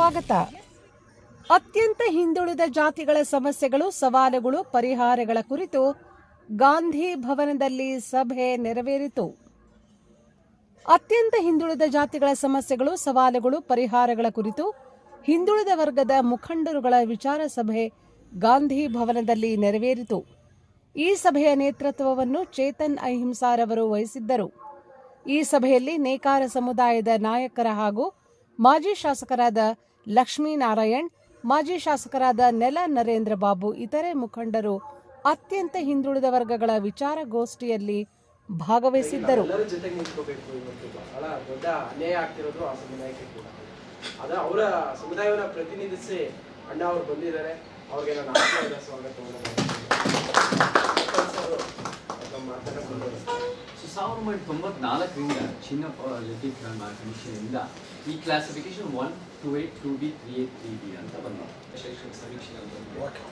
ಸ್ವಾಗತ. ಅತ್ಯಂತ ಹಿಂದುಳಿದ ಜಾತಿಗಳ ಸಮಸ್ಯೆಗಳು, ಸವಾಲುಗಳು, ಪರಿಹಾರಗಳ ಕುರಿತು ಗಾಂಧಿ ಭವನದಲ್ಲಿ ಸಭೆ ನೆರವೇರಿತು. ಅತ್ಯಂತ ಹಿಂದುಳಿದ ಜಾತಿಗಳ ಸಮಸ್ಯೆಗಳು, ಸವಾಲುಗಳು, ಪರಿಹಾರಗಳ ಕುರಿತು ಹಿಂದುಳಿದ ವರ್ಗದ ಮುಖಂಡರುಗಳ ವಿಚಾರ ಸಭೆ ಗಾಂಧಿ ಭವನದಲ್ಲಿ ನೆರವೇರಿತು. ಈ ಸಭೆಯ ನೇತೃತ್ವವನ್ನು ಚೇತನ್ ಅಹಿಂಸಾರವರು ವಹಿಸಿದ್ದರು. ಈ ಸಭೆಯಲ್ಲಿ ನೇಕಾರ ಸಮುದಾಯದ ನಾಯಕರ ಹಾಗೂ ಮಾಜಿ ಶಾಸಕರಾದ ಲಕ್ಷ್ಮೀನಾರಾಯಣ್ ಮಾಜಿ ಶಾಸಕರಾದ ನೆಲ ನರೇಂದ್ರ ಬಾಬು ಇತರೆ ಮುಖಂಡರು ಅತ್ಯಂತ ಹಿಂದುಳಿದ ವರ್ಗಗಳ ವಿಚಾರಗೋಷ್ಠಿಯಲ್ಲಿ ಭಾಗವಹಿಸಿದ್ದರು. ಪ್ರತಿನಿಧಿಸಿ ಸೊ ಸಾವಿರದ ಒಂಬೈನೂರ ತೊಂಬತ್ನಾಲ್ಕರಿಂದ ಚಿನ್ನ ಲಿಟಿಕ್ ಕಮಿಷನಿಂದ ಈ classification one two A two B three A three B ಅಂತ ಬಂದ ಶೈಕ್ಷಣಿಕ ಸಮೀಕ್ಷೆ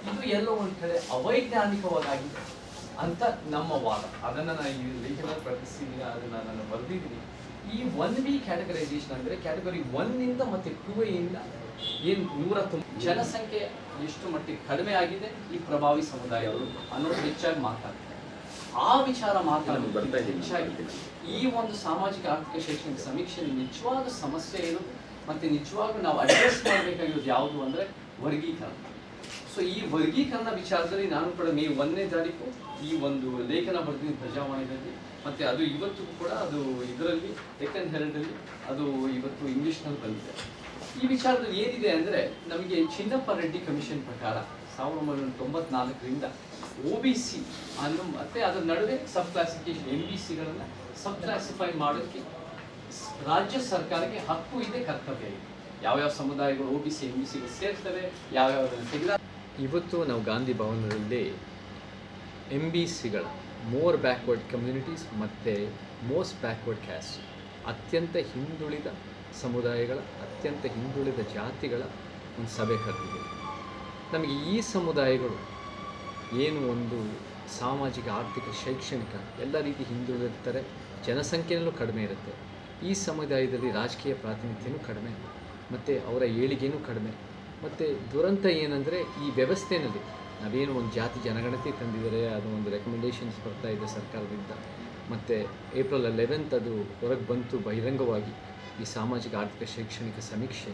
ಇದು ಎಲ್ಲೋ ಒಂದು ಕಡೆ ಅವೈಜ್ಞಾನಿಕವಾಗಿದೆ ಅಂತ ನಮ್ಮ ವಾದ ಅದನ್ನು ನಾನು ಈ ಲೇಖನ ಪ್ರಕಟಿಸಿದ್ದೀನಿ ಅದನ್ನು ನಾನು ಬರೆದಿದ್ದೀನಿ ಈ ಒನ್ ಬಿ ಕ್ಯಾಟಗರೈಸೇಷನ್ ಅಂದರೆ ಕ್ಯಾಟಗರಿ ಒನ್ನಿಂದ ಮತ್ತು ಟೂ ಇಂದ ಏನು ನೂರ ತುಂಬ ಜನಸಂಖ್ಯೆ ಎಷ್ಟು ಮಟ್ಟಿಗೆ ಕಡಿಮೆ ಆಗಿದೆ ಈ ಪ್ರಭಾವಿ ಸಮುದಾಯವರು ಅನ್ನೋದು ಹೆಚ್ಚಾಗಿ ಮಾತಾಡ್ತಾರೆ ಆ ವಿಚಾರ ಮಾತಾಡೋದು ಹೆಚ್ಚಾಗಿ ಈ ಒಂದು ಸಾಮಾಜಿಕ ಆರ್ಥಿಕ ಶೈಕ್ಷಣಿಕ ಸಮೀಕ್ಷೆ ನಿಜವಾದ ಸಮಸ್ಯೆ ಏನು? ಮತ್ತೆ ನಿಜವಾಗ್ಲೂ ನಾವು ಅಡ್ರೆಸ್ ಮಾಡಬೇಕಾಗಿರೋದು ಯಾವುದು ಅಂದ್ರೆ ವರ್ಗೀಕರಣ. ಸೊ ಈ ವರ್ಗೀಕರಣ ವಿಚಾರದಲ್ಲಿ ನಾನು ಕೂಡ ಮೇ ಒಂದನೇ ತಾರೀಕು ಈ ಒಂದು ಲೇಖನ ಬರ್ತೀನಿ ಪ್ರಜಾವಾಣಿಯಲ್ಲಿ. ಮತ್ತೆ ಅದು ಇವತ್ತು ಕೂಡ ಅದು ಇದರಲ್ಲಿ ಡೆಕ್ಕನ್ ಹೆರಡಲ್ಲಿ ಅದು ಇವತ್ತು ಇಂಗ್ಲಿಷ್ನಲ್ಲಿ ಬಂದಿದೆ. ಈ ವಿಚಾರದಲ್ಲಿ ಏನಿದೆ ಅಂದರೆ ನಮಗೆ ಚಿನ್ನಪ್ಪ ರೆಡ್ಡಿ ಕಮಿಷನ್ ಪ್ರಕಾರ ಸಾವಿರದ ಒಂಬೈನೂರ ತೊಂಬತ್ನಾಲ್ಕರಿಂದ ಒ ಬಿ ಸಿ ಅನ್ನು ಮತ್ತೆ ಅದರ ನಡುವೆ ಸಬ್ ಕ್ಲಾಸಿಫಿಕೇಶನ್ ಎಂ ಬಿ ಸಿಗಳನ್ನು ಸಬ್ ಕ್ಲಾಸಿಫೈ ಮಾಡೋಕ್ಕೆ ರಾಜ್ಯ ಸರ್ಕಾರಕ್ಕೆ ಹಕ್ಕು ಇದೆ, ಕರ್ತವ್ಯ ಇದೆ. ಯಾವ್ಯಾವ ಸಮುದಾಯಗಳು O B C M B ಸಿಗಳು ಸೇರ್ತವೆ ಯಾವ್ಯಾವ ತೆಗೆದ ಇವತ್ತು ನಾವು ಗಾಂಧಿ ಭವನದಲ್ಲಿ ಎಂ ಬಿ ಸಿಗಳ ಮೋರ್ ಬ್ಯಾಕ್ವರ್ಡ್ ಕಮ್ಯುನಿಟೀಸ್ ಮತ್ತು ಮೋಸ್ಟ್ ಬ್ಯಾಕ್ವರ್ಡ್ ಕ್ಯಾಸ್ಟ್ ಅತ್ಯಂತ ಹಿಂದುಳಿದ ಸಮುದಾಯಗಳ, ಅತ್ಯಂತ ಹಿಂದುಳಿದ ಜಾತಿಗಳ ಒಂದು ಸಭೆ ಕರೆದಿದೆ. ನಮಗೆ ಈ ಸಮುದಾಯಗಳು ಏನು ಒಂದು ಸಾಮಾಜಿಕ, ಆರ್ಥಿಕ, ಶೈಕ್ಷಣಿಕ ಎಲ್ಲ ರೀತಿ ಹಿಂದುಳಿದಿರ್ತಾರೆ, ಜನಸಂಖ್ಯೆಯಲ್ಲೂ ಕಡಿಮೆ ಇರುತ್ತೆ. ಈ ಸಮುದಾಯದಲ್ಲಿ ರಾಜಕೀಯ ಪ್ರಾತಿನಿಧ್ಯನೂ ಕಡಿಮೆ, ಮತ್ತು ಅವರ ಏಳಿಗೆನೂ ಕಡಿಮೆ. ಮತ್ತು ದುರಂತ ಏನಂದರೆ ಈ ವ್ಯವಸ್ಥೆಯಲ್ಲಿ ನಾವೇನು ಒಂದು ಜಾತಿ ಜನಗಣತಿ ತಂದಿದ್ದಾರೆ ಅದು ಒಂದು ರೆಕಮೆಂಡೇಷನ್ಸ್ ಬರ್ತಾ ಇದೆ ಸರ್ಕಾರದಿಂದ. ಮತ್ತು ಏಪ್ರಿಲ್ ಲೆವೆಂತ್ ಅದು ಹೊರಗೆ ಬಂತು ಬಹಿರಂಗವಾಗಿ ಈ ಸಾಮಾಜಿಕ, ಆರ್ಥಿಕ, ಶೈಕ್ಷಣಿಕ ಸಮೀಕ್ಷೆ.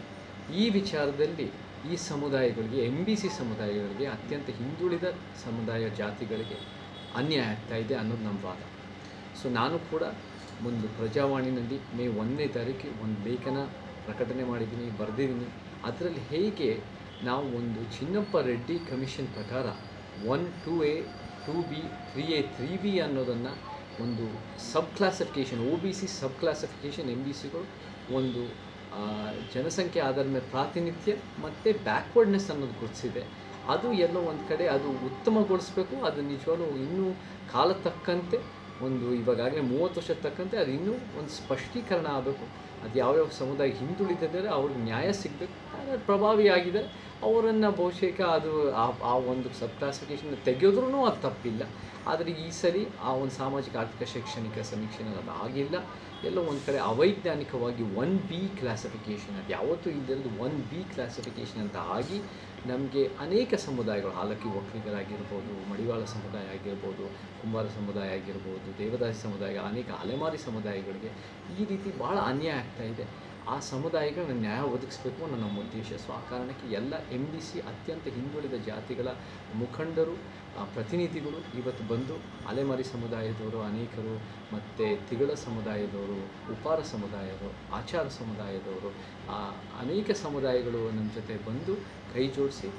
ಈ ವಿಚಾರದಲ್ಲಿ ಈ ಸಮುದಾಯಗಳಿಗೆ ಎಂ ಬಿ ಸಿ ಸಮುದಾಯಗಳಿಗೆ ಅತ್ಯಂತ ಹಿಂದುಳಿದ ಸಮುದಾಯ ಜಾತಿಗಳಿಗೆ ಅನ್ಯಾಯ ಆಗ್ತಾ ಇದೆ ಅನ್ನೋದು ನಮ್ಮ ವಾದ. ಸೊ ನಾನು ಕೂಡ ಒಂದು ಪ್ರಜಾವಾಣಿನಲ್ಲಿ ಮೇ ಒಂದನೇ ತಾರೀಕು ಒಂದು ಲೇಖನ ಪ್ರಕಟಣೆ ಮಾಡಿದ್ದೀನಿ, ಬರೆದಿದ್ದೀನಿ. ಅದರಲ್ಲಿ ಹೇಗೆ ನಾವು ಒಂದು ಚಿನ್ನಪ್ಪ ರೆಡ್ಡಿ ಕಮಿಷನ್ ಪ್ರಕಾರ one, two A, two B, three A, three B ಅನ್ನೋದನ್ನು ಒಂದು sub classification O B C sub classification M B ಸಿಗಳು ಒಂದು ಜನಸಂಖ್ಯೆ ಆಧಾರದ ಮೇಲೆ ಪ್ರಾತಿನಿಧ್ಯ ಮತ್ತು ಬ್ಯಾಕ್ವರ್ಡ್ನೆಸ್ ಅನ್ನೋದು ಗುರುತಿಸಿದೆ. ಅದು ಎಲ್ಲೋ ಒಂದು ಕಡೆ ಅದು ಉತ್ತಮಗೊಳಿಸ್ಬೇಕು, ಅದು ನಿಜವಾಗ್ಲೂ ಇನ್ನೂ ಕಾಲ ತಕ್ಕಂತೆ, ಒಂದು ಇವಾಗಲೇ ಮೂವತ್ತು ವರ್ಷದ ತಕ್ಕಂತೆ, ಅದು ಇನ್ನೂ ಒಂದು ಸ್ಪಷ್ಟೀಕರಣ ಆಗಬೇಕು. ಅದು ಯಾವ್ಯಾವ ಸಮುದಾಯ ಹಿಂದುಳಿದಿದ್ದಾರೆ, ಅವ್ರಿಗೆ ನ್ಯಾಯ ಸಿಗಬೇಕು ಪ್ರಭಾವಿಯಾಗಿದೆ. ಅವರನ್ನು ಬಹುಶೇಕ ಅದು ಆ ಆ ಒಂದು ಸಬ್ ಕ್ಲಾಸಿಫಿಕೇಷನ್ ತೆಗೆಯೋದ್ರೂ ಅದು ತಪ್ಪಿಲ್ಲ. ಆದರೆ ಈ ಸರಿ ಆ ಒಂದು ಸಾಮಾಜಿಕ, ಆರ್ಥಿಕ, ಶೈಕ್ಷಣಿಕ ಸಮೀಕ್ಷೆನಲ್ಲಿ ಅದು ಆಗಿಲ್ಲ. ಎಲ್ಲ ಒಂದು ಕಡೆ ಅವೈಜ್ಞಾನಿಕವಾಗಿ ಒನ್ ಬಿ ಕ್ಲಾಸಿಫಿಕೇಷನ್ ಅದು ಯಾವತ್ತೂ ಇಲ್ಲದಿರೋದು ಒನ್ ಬಿ ಕ್ಲಾಸಿಫಿಕೇಷನ್ ಅಂತ ಆಗಿ ನಮಗೆ ಅನೇಕ ಸಮುದಾಯಗಳು, ಹಾಲಕ್ಕಿ ಒಕ್ಕಲಿಗರಾಗಿರ್ಬೋದು ಮಡಿವಾಳ ಸಮುದಾಯ ಆಗಿರ್ಬೋದು, ಕುಂಬಾರ ಸಮುದಾಯ ಆಗಿರ್ಬೋದು, ದೇವದಾಸಿ ಸಮುದಾಯ, ಅನೇಕ ಅಲೆಮಾರಿ ಸಮುದಾಯಗಳಿಗೆ ಈ ರೀತಿ ಭಾಳ ಅನ್ಯಾಯ ಆಗ್ತಾ ಆ ಸಮುದಾಯಗಳನ್ನ ನ್ಯಾಯ ಒದಗಿಸ್ಬೇಕು ಅನ್ನೋ ನಮ್ಮ ಉದ್ದೇಶ. ಸೊ ಆ ಕಾರಣಕ್ಕೆ ಎಲ್ಲ ಎಂ ಬಿ ಸಿ ಅತ್ಯಂತ ಹಿಂದುಳಿದ ಜಾತಿಗಳ ಮುಖಂಡರು ಪ್ರತಿನಿಧಿಗಳು ಇವತ್ತು ಬಂದು ಅಲೆಮಾರಿ ಸಮುದಾಯದವರು, ಅನೇಕರು, ಮತ್ತು ತಿಗಳ ಸಮುದಾಯದವರು, ಉಪಾರ ಸಮುದಾಯದವರು, ಆಚಾರ ಸಮುದಾಯದವರು ಅನೇಕ ಸಮುದಾಯಗಳು ನಮ್ಮ ಜೊತೆ ಬಂದು ಕೈ ಜೋಡಿಸಿ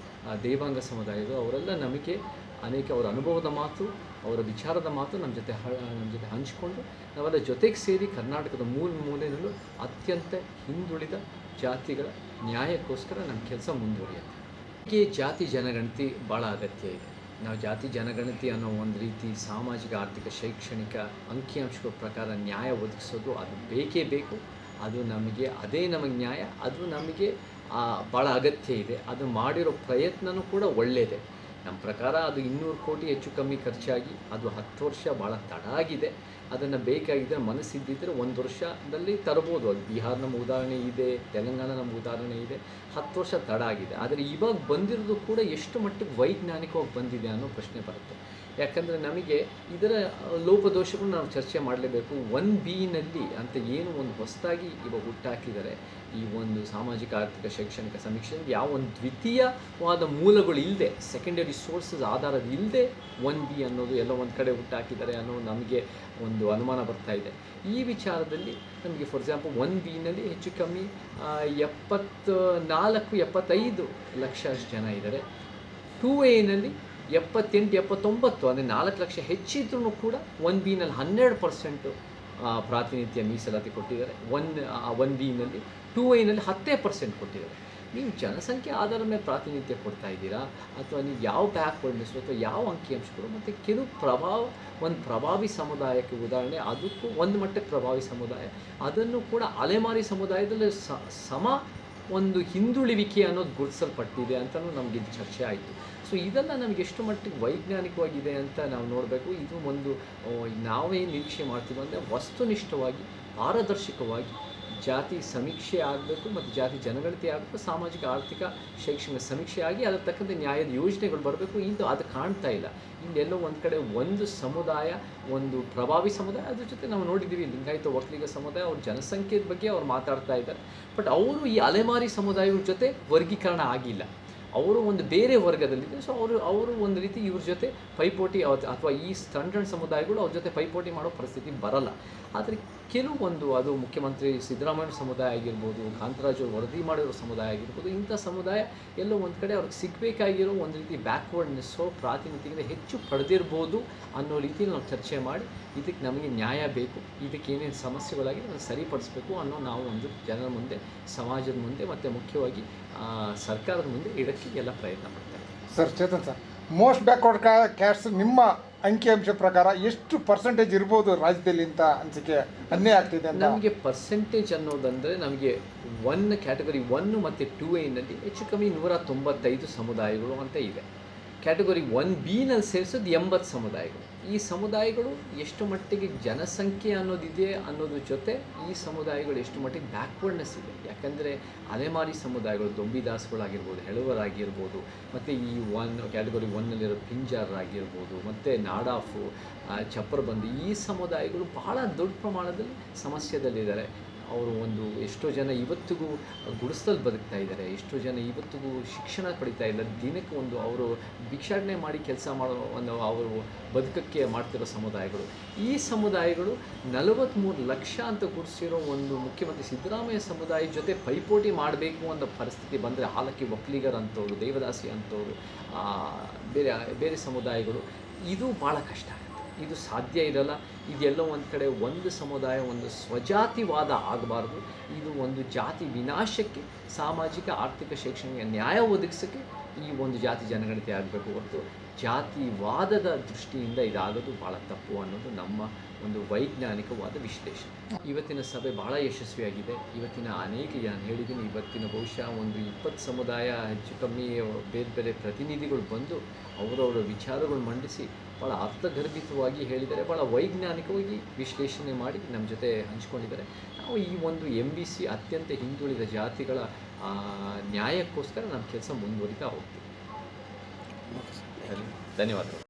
ದೇವಾಂಗ ಸಮುದಾಯದವರು, ಅವರೆಲ್ಲ ನಮಗೆ ಅನೇಕ ಅವರ ಅನುಭವದ ಮಾತು, ಅವರ ವಿಚಾರದ ಮಾತು ನಮ್ಮ ಜೊತೆ ನಮ್ಮ ಜೊತೆ ಹಂಚಿಕೊಂಡು ನಾವೆಲ್ಲ ಜೊತೆಗೆ ಸೇರಿ ಕರ್ನಾಟಕದ ಮೂಲ ಮೂಲೆಯಲ್ಲೂ ಅತ್ಯಂತ ಹಿಂದುಳಿದ ಜಾತಿಗಳ ನ್ಯಾಯಕ್ಕೋಸ್ಕರ ನಮ್ಮ ಕೆಲಸ ಮುಂದುವರಿಯುತ್ತೆ. ಹೀಗೆ ಜಾತಿ ಜನಗಣತಿ ಭಾಳ ಅಗತ್ಯ ಇದೆ. ನಾವು ಜಾತಿ ಜನಗಣತಿ ಅನ್ನೋ ಒಂದು ರೀತಿ ಸಾಮಾಜಿಕ, ಆರ್ಥಿಕ, ಶೈಕ್ಷಣಿಕ ಅಂಕಿಅಂಶಗಳ ಪ್ರಕಾರ ನ್ಯಾಯ ಒದಗಿಸೋದು ಅದು ಬೇಕೇ ಬೇಕು. ಅದು ನಮಗೆ, ಅದೇ ನಮಗೆ ನ್ಯಾಯ, ಅದು ನಮಗೆ ಭಾಳ ಅಗತ್ಯ ಇದೆ. ಅದು ಮಾಡಿರೋ ಪ್ರಯತ್ನನೂ ಕೂಡ ಒಳ್ಳೆಯದೇ ನಮ್ಮ ಪ್ರಕಾರ ಅದು ಇನ್ನೂರು ಕೋಟಿ ಹೆಚ್ಚು ಕಮ್ಮಿ ಖರ್ಚಾಗಿ ಅದು ಹತ್ತು ವರ್ಷ ಭಾಳ ತಡ ಆಗಿದೆ. ಅದನ್ನು ಬೇಕಾಗಿದ್ದರೆ ಮನಸ್ಸಿದ್ದಿದ್ದರೆ ಒಂದು ವರ್ಷದಲ್ಲಿ ತರ್ಬೋದು. ಅದು ಬಿಹಾರ್ ನಮ್ಮ ಉದಾಹರಣೆ ಇದೆ, ತೆಲಂಗಾಣ ನಮ್ಮ ಉದಾಹರಣೆ ಇದೆ. ಹತ್ತು ವರ್ಷ ತಡ ಆಗಿದೆ. ಆದರೆ ಇವಾಗ ಬಂದಿರೋದು ಕೂಡ ಎಷ್ಟು ಮಟ್ಟಿಗೆ ವೈಜ್ಞಾನಿಕವಾಗಿ ಬಂದಿದೆ ಅನ್ನೋ ಪ್ರಶ್ನೆ ಬರುತ್ತೆ. ಯಾಕಂದರೆ ನಮಗೆ ಇದರ ಲೋಪದೋಷಗಳು ನಾವು ಚರ್ಚೆ ಮಾಡಲೇಬೇಕು. ಒನ್ ಬಿನಲ್ಲಿ ಅಂತ ಏನು ಒಂದು ಹೊಸದಾಗಿ ಇವಾಗ ಹುಟ್ಟಾಕಿದ್ದಾರೆ ಈ ಒಂದು ಸಾಮಾಜಿಕ, ಆರ್ಥಿಕ, ಶೈಕ್ಷಣಿಕ ಸಮೀಕ್ಷೆ, ಯಾವ ಒಂದು ದ್ವಿತೀಯವಾದ ಮೂಲಗಳು ಇಲ್ಲದೆ ಸೆಕೆಂಡರಿ ಸೋರ್ಸಸ್ ಆಧಾರದ ಇಲ್ಲದೆ ಒನ್ ಬಿ ಅನ್ನೋದು ಎಲ್ಲ ಒಂದು ಕಡೆ ಹುಟ್ಟಾಕಿದ್ದಾರೆ ಅನ್ನೋ ನಮಗೆ ಒಂದು ಅನುಮಾನ ಬರ್ತಾ ಇದೆ. ಈ ವಿಚಾರದಲ್ಲಿ ನಮಗೆ ಫಾರ್ ಎಕ್ಸಾಂಪಲ್ ಒನ್ ಬಿನಲ್ಲಿ ಹೆಚ್ಚು ಕಮ್ಮಿ ಎಪ್ಪತ್ತು ನಾಲ್ಕು ಎಪ್ಪತ್ತೈದು ಲಕ್ಷ ಜನ ಇದ್ದಾರೆ. ಟೂ ಎನಲ್ಲಿ ಎಪ್ಪತ್ತೆಂಟು, ಎಪ್ಪತ್ತೊಂಬತ್ತು ಅಂದರೆ ನಾಲ್ಕು ಲಕ್ಷ ಹೆಚ್ಚಿದ್ರೂ ಕೂಡ ಒನ್ ಬಿನಲ್ಲಿ ಹನ್ನೆರಡು ಪರ್ಸೆಂಟು ಪ್ರಾತಿನಿಧ್ಯ ಮೀಸಲಾತಿ ಕೊಟ್ಟಿದ್ದಾರೆ. ಒನ್ ಒನ್ ಬಿನಲ್ಲಿ ಟೂ ಐನಲ್ಲಿ ಹತ್ತೇ ಪರ್ಸೆಂಟ್ ಕೊಟ್ಟಿದ್ದಾರೆ. ನೀವು ಜನಸಂಖ್ಯೆ ಆಧಾರದ ಮೇಲೆ ಪ್ರಾತಿನಿಧ್ಯ ಕೊಡ್ತಾ ಇದ್ದೀರಾ? ಅಥವಾ ನೀವು ಯಾವ ಬ್ಯಾಕ್ವರ್ಡ್ನೆಸ್ ಅಥವಾ ಯಾವ ಅಂಕಿಅಂಶಗಳು ಮತ್ತು ಕೆಲವು ಪ್ರಭಾವ, ಒಂದು ಪ್ರಭಾವಿ ಸಮುದಾಯಕ್ಕೆ ಉದಾಹರಣೆ, ಅದಕ್ಕೂ ಒಂದು ಮಟ್ಟಕ್ಕೆ ಪ್ರಭಾವಿ ಸಮುದಾಯ. ಅದನ್ನು ಕೂಡ ಅಲೆಮಾರಿ ಸಮುದಾಯದಲ್ಲಿ ಸಮ ಒಂದು ಹಿಂದುಳಿವಿಕೆ ಅನ್ನೋದು ಗುರುತಿಸಲ್ಪಟ್ಟಿದೆ ಅಂತಲೂ ನಮಗೆ ಇದು ಚರ್ಚೆ ಆಯಿತು. ಸೊ ಇದೆಲ್ಲ ನಮಗೆ ಎಷ್ಟು ಮಟ್ಟಿಗೆ ವೈಜ್ಞಾನಿಕವಾಗಿದೆ ಅಂತ ನಾವು ನೋಡಬೇಕು. ಇದು ಒಂದು ನಾವೇ ನಿರೀಕ್ಷೆ ಮಾಡ್ತೀವಿ ಅಂದರೆ ವಸ್ತುನಿಷ್ಠವಾಗಿ, ಪಾರದರ್ಶಕವಾಗಿ ಜಾತಿ ಸಮೀಕ್ಷೆ ಆಗಬೇಕು ಮತ್ತು ಜಾತಿ ಜನಗಣತಿ ಆಗಬೇಕು, ಸಾಮಾಜಿಕ, ಆರ್ಥಿಕ, ಶೈಕ್ಷಣಿಕ ಸಮೀಕ್ಷೆ ಆಗಿ ಅದರ ತಕ್ಕಂತೆ ನ್ಯಾಯದ ಯೋಜನೆಗಳು ಬರಬೇಕು ಇಂದು ಅದು ಕಾಣ್ತಾ ಇಲ್ಲ. ಇನ್ನೆಲ್ಲೋ ಒಂದು ಕಡೆ ಒಂದು ಸಮುದಾಯ, ಒಂದು ಪ್ರಭಾವಿ ಸಮುದಾಯ, ಅದ್ರ ಜೊತೆ ನಾವು ನೋಡಿದ್ದೀವಿ. ಲಿಂಗಾಯತ ಒಕ್ಕಲಿಗ ಸಮುದಾಯ, ಅವ್ರ ಜನಸಂಖ್ಯೆಯ ಬಗ್ಗೆ ಅವ್ರು ಮಾತಾಡ್ತಾ ಇದ್ದಾರೆ. ಬಟ್ ಅವರು ಈ ಅಲೆಮಾರಿ ಸಮುದಾಯದ ಜೊತೆ ವರ್ಗೀಕರಣ ಆಗಿಲ್ಲ. ಅವರು ಒಂದು ಬೇರೆ ವರ್ಗದಲ್ಲಿದೆ ಸೊ ಅವರು ಅವರು ಒಂದು ರೀತಿ ಇವ್ರ ಜೊತೆ ಪೈಪೋಟಿ ಅಥವಾ ಈ ಸಣ್ಣ ಸಮುದಾಯಗಳು ಅವ್ರ ಜೊತೆ ಪೈಪೋಟಿ ಮಾಡೋ ಪರಿಸ್ಥಿತಿ ಬರಲ್ಲ. ಆದರೆ ಕೆಲವೊಂದು ಅದು ಮುಖ್ಯಮಂತ್ರಿ ಸಿದ್ದರಾಮಯ್ಯ ಸಮುದಾಯ ಆಗಿರ್ಬೋದು, ಕಾಂತರಾಜು ವರದಿ ಮಾಡಿರೋ ಸಮುದಾಯ ಆಗಿರ್ಬೋದು, ಇಂಥ ಸಮುದಾಯ ಎಲ್ಲೋ ಒಂದು ಕಡೆ ಅವ್ರಿಗೆ ಸಿಗಬೇಕಾಗಿರೋ ಒಂದು ರೀತಿ ಬ್ಯಾಕ್ವರ್ಡ್ನೆಸ್ಸೋ ಪ್ರಾತಿನಿಧ್ಯದಿಂದ ಹೆಚ್ಚು ಪಡೆದಿರ್ಬೋದು ಅನ್ನೋ ರೀತಿಯಲ್ಲಿ ನಾವು ಚರ್ಚೆ ಮಾಡಿ, ಇದಕ್ಕೆ ನಮಗೆ ನ್ಯಾಯ ಬೇಕು, ಇದಕ್ಕೆ ಏನೇನು ಸಮಸ್ಯೆಗಳಾಗಿ ಅದನ್ನು ಸರಿಪಡಿಸ್ಬೇಕು ಅನ್ನೋ ನಾವು ಒಂದು ಜನರ ಮುಂದೆ, ಸಮಾಜದ ಮುಂದೆ ಮತ್ತು ಮುಖ್ಯವಾಗಿ ಸರ್ಕಾರದ ಮುಂದೆ ಇಡಕ್ಕೆ ಎಲ್ಲ ಪ್ರಯತ್ನ ಪಡ್ತಾರೆ sir Chetan sir most backward caste ನಿಮ್ಮ ಅಂಕಿಅಂಶ ಪ್ರಕಾರ ಎಷ್ಟು ಪರ್ಸೆಂಟೇಜ್ ಇರ್ಬೋದು ರಾಜ್ಯದಲ್ಲಿ ಅಂತ ಅನ್ಸಿಕೆ ಅನ್ಯಾಯ ಆಗ್ತಿದೆ ನಮಗೆ ಪರ್ಸೆಂಟೇಜ್ ಅನ್ನೋದಂದರೆ ನಮಗೆ ಒನ್ ಕ್ಯಾಟಗರಿ ಒನ್ ಮತ್ತು ಟೂ ಎನಲ್ಲಿ ಹೆಚ್ಚು ಕಮ್ಮಿ ನೂರ ತೊಂಬತ್ತೈದು ಸಮುದಾಯಗಳು ಅಂತ ಇದೆ. ಕ್ಯಾಟಗರಿ ಒನ್ ಬಿನಲ್ಲಿ ಸೇರಿಸೋದು ಎಂಬತ್ತು ಸಮುದಾಯಗಳು. ಈ ಸಮುದಾಯಗಳು ಎಷ್ಟು ಮಟ್ಟಿಗೆ ಜನಸಂಖ್ಯೆ ಅನ್ನೋದಿದೆ ಅನ್ನೋದ್ರ ಜೊತೆ ಈ ಸಮುದಾಯಗಳು ಎಷ್ಟು ಮಟ್ಟಿಗೆ ಬ್ಯಾಕ್ವರ್ಡ್ನೆಸ್ ಇದೆ. ಯಾಕಂದರೆ ಅಲೆಮಾರಿ ಸಮುದಾಯಗಳು, ದೊಂಬಿದಾಸ್ಗಳಾಗಿರ್ಬೋದು, ಹೆಳುವರಾಗಿರ್ಬೋದು, ಮತ್ತು ಈ ಒನ್ ಕ್ಯಾಟಗರಿ ಒನ್ನಲ್ಲಿರೋ ಪಿಂಜಾರರಾಗಿರ್ಬೋದು, ಮತ್ತು ನಾಡಾಫು ಚಪ್ಪರಬಂದಿ ಈ ಸಮುದಾಯಗಳು ಬಹಳ ದೊಡ್ಡ ಪ್ರಮಾಣದಲ್ಲಿ ಸಮಸ್ಯೆದಲ್ಲಿದ್ದಾರೆ ಅವರು ಒಂದು ಎಷ್ಟೋ ಜನ ಇವತ್ತಿಗೂ ಗುಡಿಸಲು ಬದುಕ್ತಾ ಇದ್ದಾರೆ, ಎಷ್ಟೋ ಜನ ಇವತ್ತಿಗೂ ಶಿಕ್ಷಣ ಪಡಿತಾ ಇಲ್ಲ, ದಿನಕ್ಕೆ ಒಂದು ಅವರು ಭಿಕ್ಷಾಟನೆ ಮಾಡಿ ಕೆಲಸ ಮಾಡೋ ಒಂದು ಅವರು ಬದುಕಕ್ಕೆ ಮಾಡ್ತಿರೋ ಸಮುದಾಯಗಳು. ಈ ಸಮುದಾಯಗಳು ನಲವತ್ತ್ಮೂರು ಲಕ್ಷ ಅಂತ ಗುಡಿಸಿರೋ ಒಂದು ಮುಖ್ಯಮಂತ್ರಿ ಸಿದ್ದರಾಮಯ್ಯ ಸಮುದಾಯದ ಜೊತೆ ಪೈಪೋಟಿ ಮಾಡಬೇಕು ಅನ್ನೋ ಪರಿಸ್ಥಿತಿ ಬಂದರೆ ಹಾಲಕ್ಕಿ ಒಕ್ಕಲಿಗರ ಅಂಥವ್ರು ದೇವದಾಸಿ ಅಂಥವ್ರು ಬೇರೆ ಬೇರೆ ಸಮುದಾಯಗಳು, ಇದು ಭಾಳ ಕಷ್ಟ. ಇದು ಸಾಧ್ಯ ಇರಲ್ಲ. ಇದೆಲ್ಲ ಒಂದು ಕಡೆ ಒಂದು ಸಮುದಾಯ, ಒಂದು ಸ್ವಜಾತಿವಾದ ಆಗಬಾರ್ದು. ಇದು ಒಂದು ಜಾತಿ ವಿನಾಶಕ್ಕೆ, ಸಾಮಾಜಿಕ, ಆರ್ಥಿಕ, ಶೈಕ್ಷಣಿಕ ನ್ಯಾಯ ಒದಗಿಸೋಕ್ಕೆ ಈ ಒಂದು ಜಾತಿ ಜನಗಣತಿ ಆಗಬೇಕು ಹೊರತು ಜಾತಿವಾದದ ದೃಷ್ಟಿಯಿಂದ ಇದಾಗೋದು ಭಾಳ ತಪ್ಪು ಅನ್ನೋದು ನಮ್ಮ ಒಂದು ವೈಜ್ಞಾನಿಕವಾದ ವಿಶ್ಲೇಷಣೆ. ಇವತ್ತಿನ ಸಭೆ ಬಹಳ ಯಶಸ್ವಿಯಾಗಿದೆ. ಇವತ್ತಿನ ಅನೇಕ ನಾನು ಹೇಳಿದ್ದೀನಿ, ಇವತ್ತಿನ ಬಹುಶಃ ಒಂದು ಇಪ್ಪತ್ತು ಸಮುದಾಯ ಹೆಚ್ಚು ಕಮ್ಮಿ ಬೇರೆ ಬೇರೆ ಪ್ರತಿನಿಧಿಗಳು ಬಂದು ಅವರವರ ವಿಚಾರಗಳು ಮಂಡಿಸಿ ಭಾಳ ಅರ್ಥಗರ್ಭಿತವಾಗಿ ಹೇಳಿದ್ದಾರೆ ಭಾಳ ವೈಜ್ಞಾನಿಕವಾಗಿ ವಿಶ್ಲೇಷಣೆ ಮಾಡಿ ನಮ್ಮ ಜೊತೆ ಹಂಚ್ಕೊಂಡಿದ್ದಾರೆ. ನಾವು ಈ ಒಂದು ಎಂ ಸಿ ಅತ್ಯಂತ ಹಿಂದುಳಿದ ಜಾತಿಗಳ ನ್ಯಾಯಕ್ಕೋಸ್ಕರ ನಮ್ಮ ಕೆಲಸ ಮುಂದುವರಿತಾ ಹೋಗ್ತೀವಿ ಧನ್ಯವಾದಗಳು.